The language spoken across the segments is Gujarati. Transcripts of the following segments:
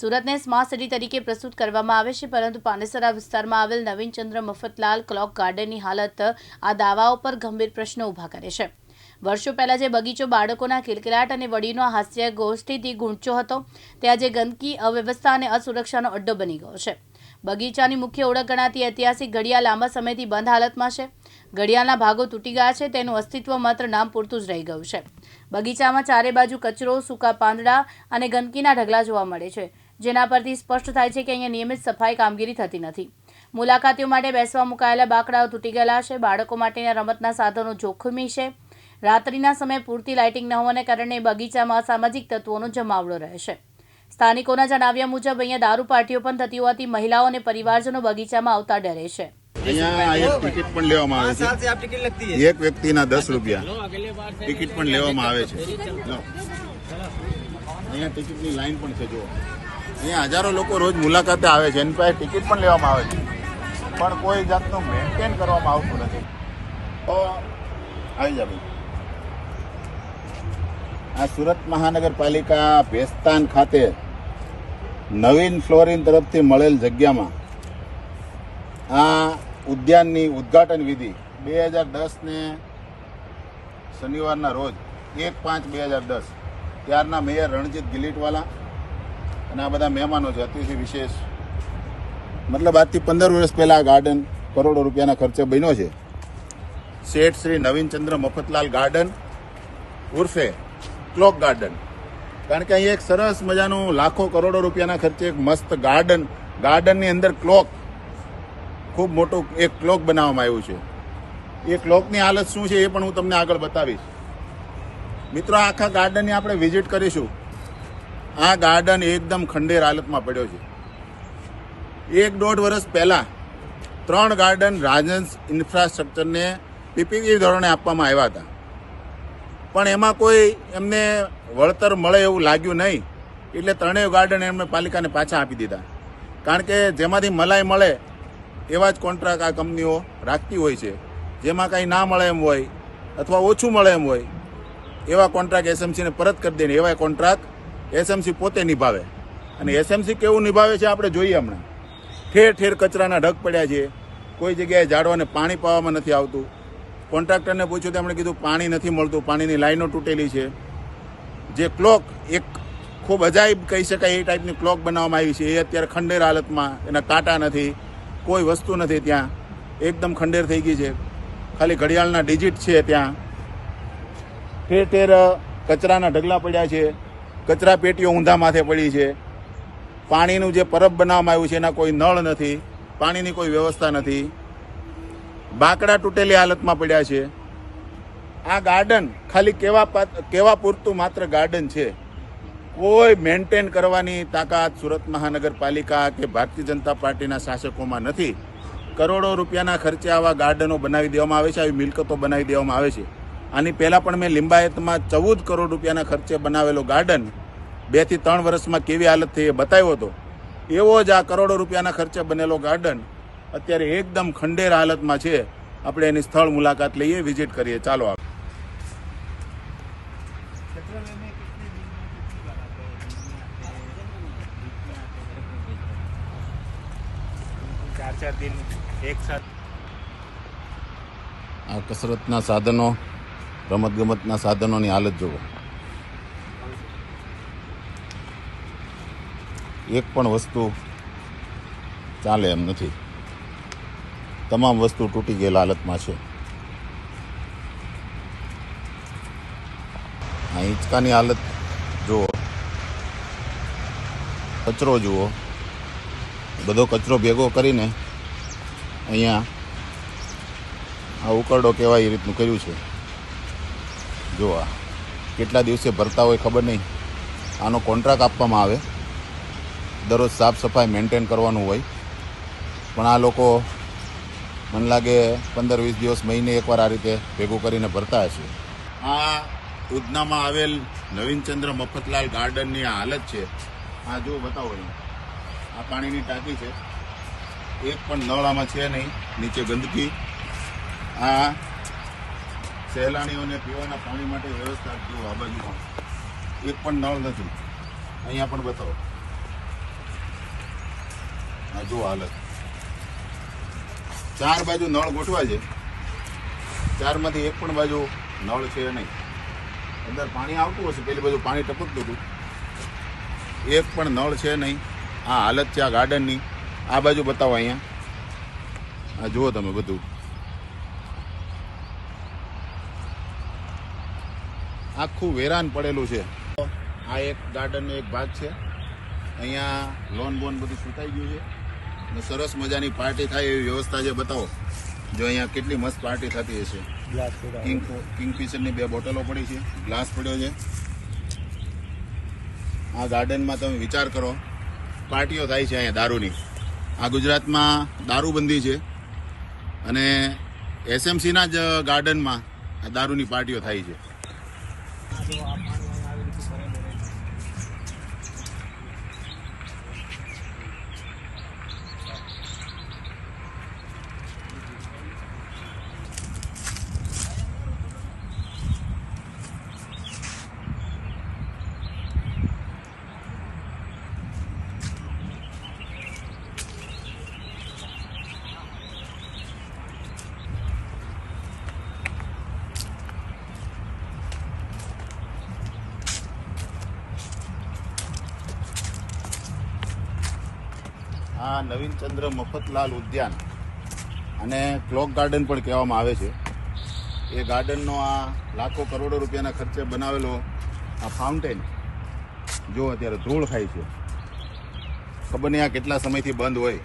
સુરતને સ્માર્ટ સિટી તરીકે પ્રસ્તુત કરવામાં આવે છે, પરંતુ પાનેસરા વિસ્તારમાં આવેલ નવીનચંદ્ર મફતલાલ ક્લોક ગાર્ડનની હાલત આ દાવાઓ પર ગંભીર પ્રશ્નો ઊભા કરે છે. વર્ષો પહેલા જે બગીચો બાળકોના કિલકિલાટ અને વડીનો હાસ્ય ગોષ્ઠીથી ગૂંચતો હતો, તે આજે ગંદકી, અવ્યવસ્થા અને અસુરક્ષાનો અડ્ડો બની ગયો છે. બગીચાની મુખ્ય ઓળખ ગણાતી ઐતિહાસિક ઘડિયાળ લાંબા સમયથી બંધ હાલતમાં છે. ઘડિયાળના ભાગો તૂટી ગયા છે, તેનું અસ્તિત્વ માત્ર નામ પૂરતું જ રહી ગયું છે. બગીચામાં ચારે બાજુ કચરો, સૂકા પાંદડા અને ગંદકીના ઢગલા જોવા મળે છે. જેના પરથી સ્પષ્ટ થાય છે કે અહીંયા નિયમિત સફાઈ કામગીરી થતી નથી. મુલાકાતીઓ માટે બેસવા મુકાયેલા બાકડાઓ તૂટી ગયેલા છે બાળકો માટેના રમતના સાધનો જોખમી છે. રાત્રિના સમયે પૂરતી લાઇટિંગ ન હોવાને કારણે બગીચામાં સામાજિક તત્વોનો જમાવડો રહે છે. સ્થાનિકોના જણાવ્યા મુજબ અહીંયા દારૂ પાર્ટીઓ પણ થતી હોવાથી મહિલાઓ અને પરિવારજનો બગીચામાં આવતા ડરે છે. ટિકિટ પણ લેવામાં આવે છે. એક વ્યક્તિના દસ રૂપિયા. ટિકિટ પણ લેવામાં આવે છે. અહીંયા ટિકિટની લાઈન પણ છે જો અહીંયા હજારો લોકો રોજ મુલાકાતે આવે છે. એની પાસે ટિકિટ પણ લેવામાં આવે છે. પણ કોઈ જાતનું મેન્ટેન કરવામાં આવતું નથી. તો આવી જા આ સુરત મહાનગરપાલિકા ભેસ્તાન ખાતે નવીન ફ્લોરિન તરફથી મળેલ જગ્યામાં આ ઉદ્યાનની ઉદ્ઘાટન વિધિ બે હજાર દસને શનિવારના રોજ એક પાંચ બે હજાર દસ. ત્યારના મેયર રણજીત ગિલીટવાલા અને આ બધા મહેમાનો છે, અતિથિ વિશેષ. મતલબ આજથી પંદર વર્ષ પહેલાં આ ગાર્ડન કરોડો રૂપિયાના ખર્ચે બન્યો છે. શેઠ શ્રી નવીનચંદ્ર મફતલાલ ગાર્ડન ઉર્ફે ક્લોક ગાર્ડન કારણ કે અહીં એક સરસ મજાનું લાખો કરોડો રૂપિયાના ખર્ચે એક મસ્ત ગાર્ડન ગાર્ડનની અંદર ક્લોક ખૂબ મોટું એક ક્લોક બનાવવામાં આવ્યું છે. એ ક્લોકની હાલત શું છે એ પણ હું તમને આગળ બતાવીશ. મિત્રો, આખા ગાર્ડનની આપણે વિઝિટ કરીશું. આ ગાર્ડન એકદમ ખંડેર હાલતમાં પડ્યો છે. એક દોઢ વર્ષ પહેલાં ત્રણ ગાર્ડન રાજન્સ ઇન્ફ્રાસ્ટ્રક્ચરને પીપીપી ધોરણે આપવામાં આવ્યા હતા. પણ એમાં કોઈ એમને વળતર મળે એવું લાગ્યું નહીં, એટલે ત્રણેય ગાર્ડન એમને પાલિકાને પાછા આપી દીધા. કારણ કે જેમાંથી મલાઈ મળે એવા જ કોન્ટ્રાક્ટ આ કંપનીઓ રાખતી હોય છે. જેમાં કાંઈ ના મળે એમ હોય અથવા ઓછું મળે એમ હોય, એવા કોન્ટ્રાક્ટ એસએમસીને પરત કરી દે ને એવા કોન્ટ્રાક્ટ એસએમસી પોતે નિભાવે. અને એસએમસી કેવું નિભાવે છે આપણે જોઈએ હમણાં. ઠેર ઠેર કચરાના ઢગ પડ્યા છે. કોઈ જગ્યાએ ઝાડવાને પાણી પાવામાં નથી આવતું. કોન્ટ્રાક્ટરને પૂછ્યું તો એમણે કીધું, પાણી નથી મળતું, પાણીની લાઈનો તૂટેલી છે. જે ક્લોક એક ખૂબ અજાયબ કહી શકાય એ ટાઈપની ક્લોક બનાવવામાં આવી છે. એ અત્યારે ખંડેર હાલતમાં, એના કાંટા નથી, કોઈ વસ્તુ નથી ત્યાં. એકદમ ખંડેર થઈ ગઈ છે. ખાલી ઘડિયાળના ડિજિટ છે ત્યાં. ઠેર ઠેર કચરાના ઢગલા પડ્યા છે. કચરા પેટીઓ ઊંધા માથે પડી છે. પાણીનું જે પરબ બનાવવામાં આવ્યું છે, એના કોઈ નળ નથી. પાણીની કોઈ વ્યવસ્થા નથી. બાકડા તૂટેલી હાલતમાં પડ્યા છે. આ ગાર્ડન ખાલી કેવા કેવા પૂરતું માત્ર ગાર્ડન છે? કોઈ મેન્ટેન કરવાની તાકાત સુરત મહાનગરપાલિકા કે ભારતીય જનતા પાર્ટીના શાસકોમાં નથી. કરોડો રૂપિયાના ખર્ચે આવા ગાર્ડનો બનાવી દેવામાં આવે છે, આવી મિલકતો બનાવી દેવામાં આવે છે. આની પહેલાં પણ મેં લિંબાયતમાં ચૌદ કરોડ રૂપિયાના ખર્ચે બનાવેલો ગાર્ડન બેથી ત્રણ વર્ષમાં કેવી હાલત થઈ એ બતાવ્યો હતો. એવો જ આ કરોડો રૂપિયાના ખર્ચે બનેલો ગાર્ડન અત્યારે એકદમ ખંડેર હાલતમાં છે. આપણે એની સ્થળ મુલાકાત લઈએ વિઝિટ કરીએ. ચાલો આપ ચાર ચાર દિન એક સાથ આ કસરતના સાધનો રમતગમતના સાધનોની હાલત જુઓ એક પણ વસ્તુ ચાલે એમ નથી. તમામ વસ્તુ તૂટી ગયેલ હાલતમાં છે. આ હિંચકાની હાલત જુઓ. કચરો જુઓ. બધો કચરો ભેગો કરીને અહીંયા આ ઉકરડો કહેવાય એ રીતનું કર્યું છે. જો કેટલા દિવસે ભરતા હોય ખબર નહીં. આનો કોન્ટ્રાક્ટ આપવામાં આવે. દરરોજ સાફ સફાઈ મેન્ટેન કરવાનું હોય. પણ આ લોકો મને લાગે પંદર વીસ દિવસ મહિને એકવાર આ રીતે ભેગું કરીને ભરતા હશે. આ ઉધનામાં આવેલ નવીનચંદ્ર મફતલાલ ગાર્ડનની આ હાલત છે. આ જો બતાવો આ પાણીની ટાંકી છે. એક પણ નળ છે નહીં. નીચે ગંદકી. આ સહેલાણીઓને પીવાના પાણી માટે વ્યવસ્થા જુઓ આ બાજુ એક પણ નળ નથી. અહીંયા પણ બતાવો. આ જો હાલત. ચાર બાજુ નળ ગોઠવા છે. ચારમાંથી એક પણ બાજુ નળ છે નહીં. અંદર પાણી આવતું હશે, પેલી બાજુ પાણી ટપકતું હતું. એક પણ નળ છે નહીં. આ હાલત છે આ ગાર્ડનની આ બાજુ બતાવો અહીંયા. આ જુઓ તમે બધું. આખું વેરાન પડેલું છે. આ એક ગાર્ડનનો એક ભાગ છે. અહીંયા લોન બોન બધું સુતાઈ ગયું છે. અને સરસ મજાની પાર્ટી થાય એવી વ્યવસ્થા છે બતાવો. જો અહીંયા કેટલી મસ્ત પાર્ટી થતી હશે. કિંગ કિંગફિશરની બે બોટલો પડી છે. ગ્લાસ પડ્યો છે. આ ગાર્ડનમાં તમે વિચાર કરો. પાર્ટીઓ થાય છે અહીંયા દારૂની. આ ગુજરાતમાં દારૂબંધી છે. અને એસએમસીના જ ગાર્ડનમાં આ દારૂની પાર્ટીઓ થાય છે. 没有。આ નવીનચંદ્ર મફતલાલ ઉદ્યાન અને ક્લોક ગાર્ડન પણ કહેવામાં આવે છે. એ ગાર્ડનનો આ લાખો કરોડો રૂપિયાના ખર્ચે બનાવેલો આ ફાઉન્ટેન જો અત્યારે ધૂળ ખાય છે. ખબર નહીં આ કેટલા સમયથી બંધ હોય.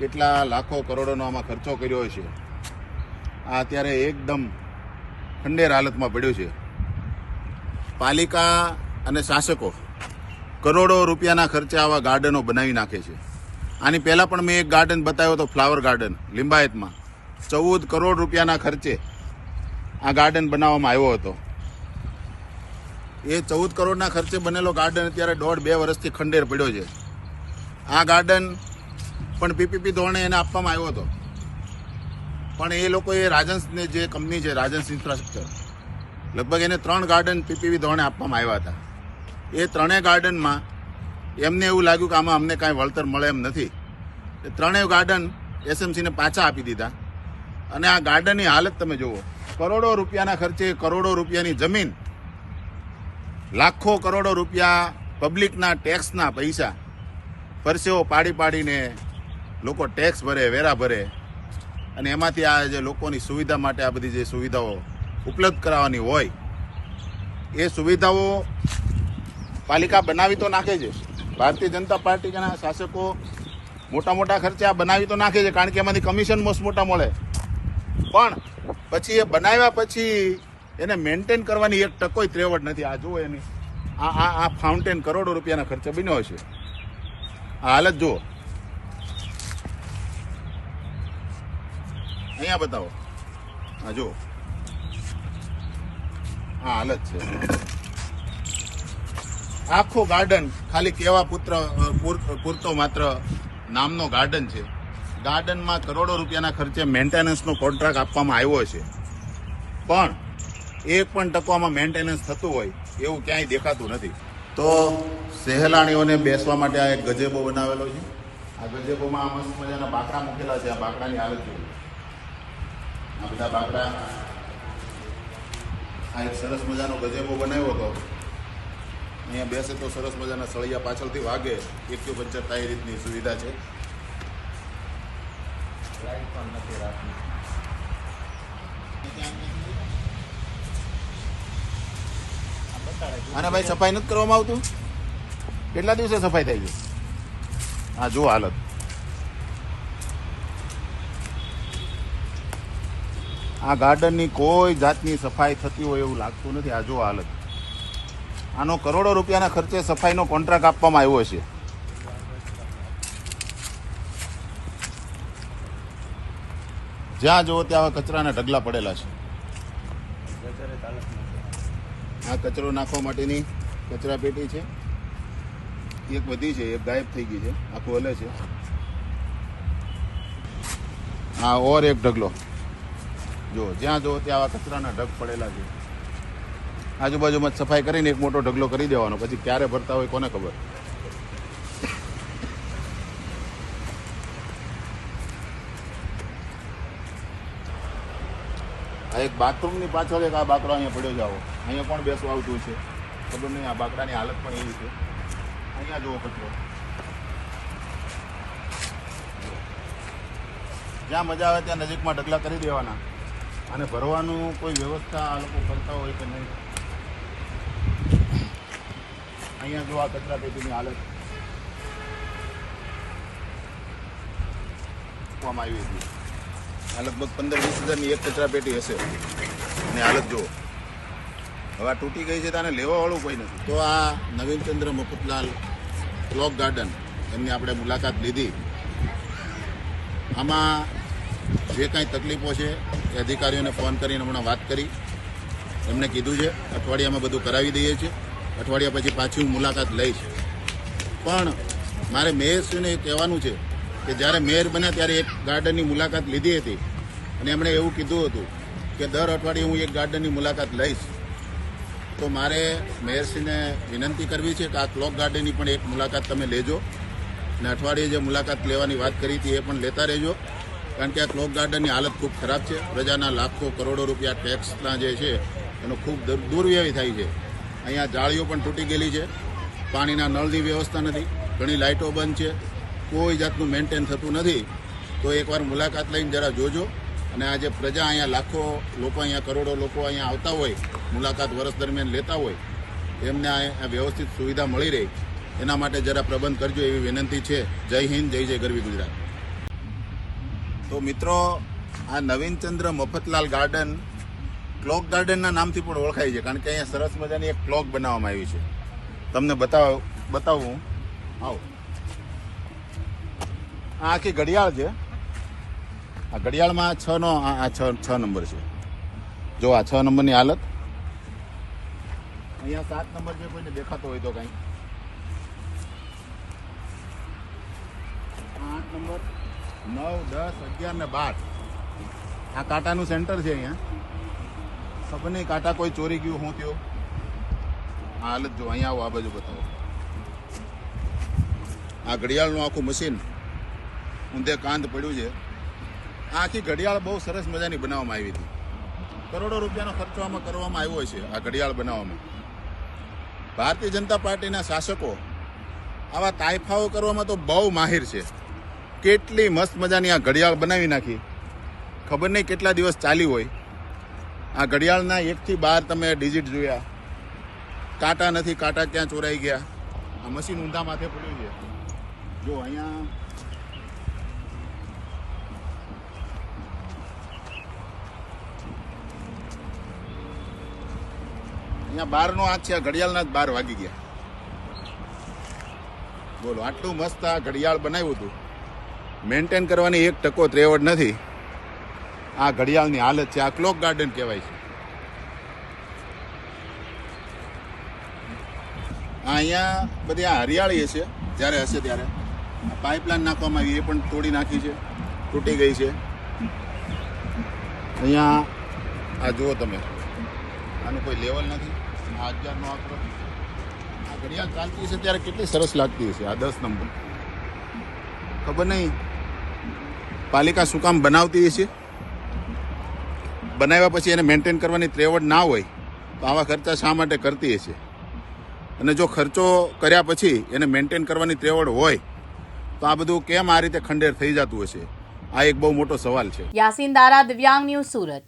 કેટલા લાખો કરોડોનો આમાં ખર્ચો કર્યો છે આ અત્યારે એકદમ ખંડેર હાલતમાં પડ્યો છે. પાલિકા અને શાસકો કરોડો રૂપિયાના ખર્ચે આવા ગાર્ડનો બનાવી નાખે છે. આની પહેલાં પણ મેં એક ગાર્ડન બતાવ્યો હતો ફ્લાવર ગાર્ડન લિંબાયતમાં. ચૌદ કરોડ રૂપિયાના ખર્ચે આ ગાર્ડન બનાવવામાં આવ્યો હતો. એ ચૌદ કરોડના ખર્ચે બનેલો ગાર્ડન અત્યારે દોઢ બે વર્ષથી ખંડેર પડ્યો છે. આ ગાર્ડન પણ પીપીપી ધોરણે એને આપવામાં આવ્યો હતો. પણ એ લોકોએ રાજન્સને જે કંપની છે, રાજન્સ ઇન્ફ્રાસ્ટ્રક્ચર લગભગ એને ત્રણ ગાર્ડન પીપીપી ધોરણે આપવામાં આવ્યા હતા. એ ત્રણેય ગાર્ડનમાં એમને એવું લાગ્યું કે આમાં અમને કાંઈ વળતર મળે એમ નથી. એ ત્રણેય ગાર્ડન એસએમસીને પાછા આપી દીધા. અને આ ગાર્ડનની હાલત તમે જુઓ. કરોડો રૂપિયાના ખર્ચે કરોડો રૂપિયાની જમીન, લાખો કરોડો રૂપિયા પબ્લિકના ટેક્સના પૈસા પરસેવો પાડી પાડીને લોકો ટેક્સ ભરે, વેરા ભરે. અને એમાંથી આ જે લોકોની સુવિધા માટે આ બધી જે સુવિધાઓ ઉપલબ્ધ કરાવવાની હોય, એ સુવિધાઓ પાલિકા બનાવી તો નાખે છે ભારતીય જનતા પાર્ટીના શાસકો મોટા મોટા ખર્ચા બનાવી તો નાખે છે, કારણ કે એમાંથી કમિશન મોસ્ટ મોટા મળે. પણ પછી એ બનાવ્યા પછી એને મેન્ટેન કરવાની એક ટકોય ત્રેવડ નથી. આ જુઓ એની. આ આ આ ફાઉન્ટેન કરોડો રૂપિયાના ખર્ચે બન્યો છે આ હાલત જુઓ. અહીંયા બતાવો. હા જુઓ. આ હાલત છે. આખો ગાર્ડન ખાલી કેવા પુત્ર પૂરતો માત્ર નામનો ગાર્ડન છે. ગાર્ડનમાં કરોડો રૂપિયાના ખર્ચે મેન્ટેનન્સનો કોન્ટ્રાક્ટ આપવામાં આવ્યો છે. પણ એક પણ ટકોમાં મેન્ટેનન્સ થતું હોય એવું ક્યાંય દેખાતું નથી. તો સહેલાણીઓને બેસવા માટે આ એક ગજેબો બનાવેલો છે. આ ગજેબોમાં આ મસ્ત મજાના બાકડા મૂકેલા છે. આ બાકડાની હાલત જોઈએ આ બધા બાકડા આ એક સરસ મજાનો ગજેબો બનાવ્યો હતો. અહીંયા બેસે તો સરસ મજાના સળિયા પાછળથી વાગે. એક્યુ પંચર થાય રીતની સુવિધા છે. અને ભાઈ સફાઈ નથી કરવામાં આવતું? કેટલા દિવસે સફાઈ થઈ ગઈ? હા જુઓ હાલત. આ ગાર્ડનની કોઈ જાતની સફાઈ થતી હોય એવું લાગતું નથી. આ જુઓ હાલત. આનો કરોડો રૂપિયાના ખર્ચે સફાઈનો કોન્ટ્રાક્ટ આપવામાં આવ્યો છે. જ્યાં જુઓ ત્યાં કચરાના ઢગલા પડેલા છે. આ કચરો નાખવા માટેની કચરા પેટી છે. એક બધી છે, એક ગાયબ થઈ ગઈ છે, આખું હલે છે. હા, ઓર એક ઢગલો. જો જ્યાં જુઓ ત્યાં આવા કચરાના ઢગ પડેલા છે. આજુબાજુમાં સફાઈ કરીને એક મોટો ઢગલો કરી દેવાનો. પછી ક્યારે ભરતા હોય કોને ખબર? આ એક બાથરૂમની પાછળ એક આ બાકડો અહીંયા પડ્યો જાવ અહીંયા પણ બેસવા આવતું છે ખબર નહીં, આ બાકડાની હાલત પણ એવી છે. અહીંયા જુઓ કચરો. જ્યાં મજા આવે ત્યાં નજીકમાં ઢગલા કરી દેવાના. અને ભરવાનું કોઈ વ્યવસ્થા આ લોકો કરતા હોય કે નહીં? અહીંયા જો આ કચરા પેટીની હાલત મૂકવામાં આવી હતી. આ લગભગ પંદર વીસ હજારની એક કચરા પેટી હશે. અને હાલત જુઓ. હવે આ તૂટી ગઈ છે તાને લેવાવાળું કોઈ નથી. તો આ નવીનચંદ્ર મફતલાલ ક્લોક ગાર્ડન, એમની આપણે મુલાકાત લીધી. આમાં જે કાંઈ તકલીફો છે એ અધિકારીઓને ફોન કરીને હમણાં વાત કરી. એમને કીધું છે, અઠવાડિયામાં બધું કરાવી દઈએ છીએ. અઠવાડિયા પછી પાછી હું મુલાકાત લઈશ. પણ મારે મેયરશ્રીને કહેવાનું છે કે જ્યારે મેયર બન્યા ત્યારે એક ગાર્ડનની મુલાકાત લીધી હતી. અને એમણે એવું કીધું હતું કે દર અઠવાડિયે હું એક ગાર્ડનની મુલાકાત લઈશ. તો મારે મેયરશ્રીને વિનંતી કરવી છે કે આ ક્લોક ગાર્ડનની પણ એક મુલાકાત તમે લેજો. અને અઠવાડિયે જે મુલાકાત લેવાની વાત કરી હતી એ પણ લેતા રહેજો. કારણ કે આ ક્લોક ગાર્ડનની હાલત ખૂબ ખરાબ છે. પ્રજાના લાખો કરોડો રૂપિયા ટેક્સના જે છે, એનો ખૂબ દુર- દુર્વ્યય થાય છે. અહીંયા જાળીઓ પણ તૂટી ગયેલી છે. પાણીના નળની વ્યવસ્થા નથી. ઘણી લાઇટો બંધ છે. કોઈ જાતનું મેન્ટેન થતું નથી. તો એકવાર મુલાકાત લઈને જરા જોજો. અને આ જે પ્રજા અહીંયા લાખો લોકો અહીંયા, કરોડો લોકો અહીંયા આવતા હોય, મુલાકાત વર્ષ દરમિયાન લેતા હોય, એમને આ વ્યવસ્થિત સુવિધા મળી રહે. એના માટે જરા પ્રબંધ કરજો એવી વિનંતી છે. જય હિન્દ, જય જય ગરવી ગુજરાત. તો મિત્રો, આ નવીનચંદ્ર મફતલાલ ગાર્ડન ક્લોક ગાર્ડનના નામથી પણ ઓળખાય છે, કારણ કે અહીંયા સરસ મજાની એક ક્લોક બનાવવામાં આવી છે. તમને બતાવ, બતાવું આવો. આ આખી ઘડિયાળ છે. આ ઘડિયાળમાં છ નો આ છ છ નંબર છે. જો આ છ નંબરની હાલત. અહીંયા સાત નંબર જે કોઈને દેખાતો હોય તો કાંઈ. આઠ નંબર, નવ, દસ, અગિયાર ને બાર. આ કાંટાનું સેન્ટર છે અહીંયા. નહીં કાંટા કોઈ ચોરી ગયું, હું થયો? આ હાલત જો અહીંયા આવો, આ બાજુ બતાવો. આ ઘડિયાળનું આખું મશીન ઊંધે કાંધ પડ્યું છે. આ આખી ઘડિયાળ બહુ સરસ મજાની બનાવવામાં આવી હતી. કરોડો રૂપિયાનો ખર્ચો આમાં કરવામાં આવ્યો છે આ ઘડિયાળ બનાવવામાં. ભારતીય જનતા પાર્ટીના શાસકો આવા તાયફાઓ કરવામાં તો બહુ માહિર છે. કેટલી મસ્ત મજાની આ ઘડિયાળ બનાવી નાખી. ખબર નહીં કેટલા દિવસ ચાલી હોય. આ ઘડિયાળના એકથી બાર તમે ડિજિટ જોયા. કાંટા નથી, કાંટા ક્યાં ચોરાઈ ગયા? આ મશીન ઊંધા માથે પડ્યું છે. જો અહીંયા અહીંયા બારનો આંખ છે, આ ઘડિયાળના જ બાર વાગી ગયા. બોલો, આટલું મસ્ત આ ઘડિયાળ બનાવ્યું હતું. મેન્ટેન કરવાની એક ટકો ત્રેવડ નથી. આ ઘડિયાળની હાલત છે. આ ક્લોક ગાર્ડન કહેવાય છે. અહીંયા બધી આ હરિયાળી હશે, જ્યારે હશે ત્યારે. પાઇપલાઇન નાખવામાં આવી, એ પણ તોડી નાખી છે. તૂટી ગઈ છે. અહીંયા, આ જુઓ તમે. આનું કોઈ લેવલ નથી. આ હજારનો આંકડો. આ ઘડિયાળ ચાલતી હશે ત્યારે કેટલી સરસ લાગતી હશે. આ દસ નંબર. ખબર નહીં. પાલિકા શું કામ બનાવતી હશે? બનાવ્યા પછી એને મેન્ટેન કરવાની ત્રેવડ ના હોય, તો આવા ખર્ચા શા માટે કરતી હશે? અને જો ખર્ચો કર્યા પછી એને મેન્ટેન કરવાની ત્રેવડ હોય, તો આ બધું કેમ આ રીતે ખંડેર થઈ જતું હશે? આ એક બહુ મોટો સવાલ છે. યાસીન દારા, દિવ્યાંગ ન્યૂઝ સુરત.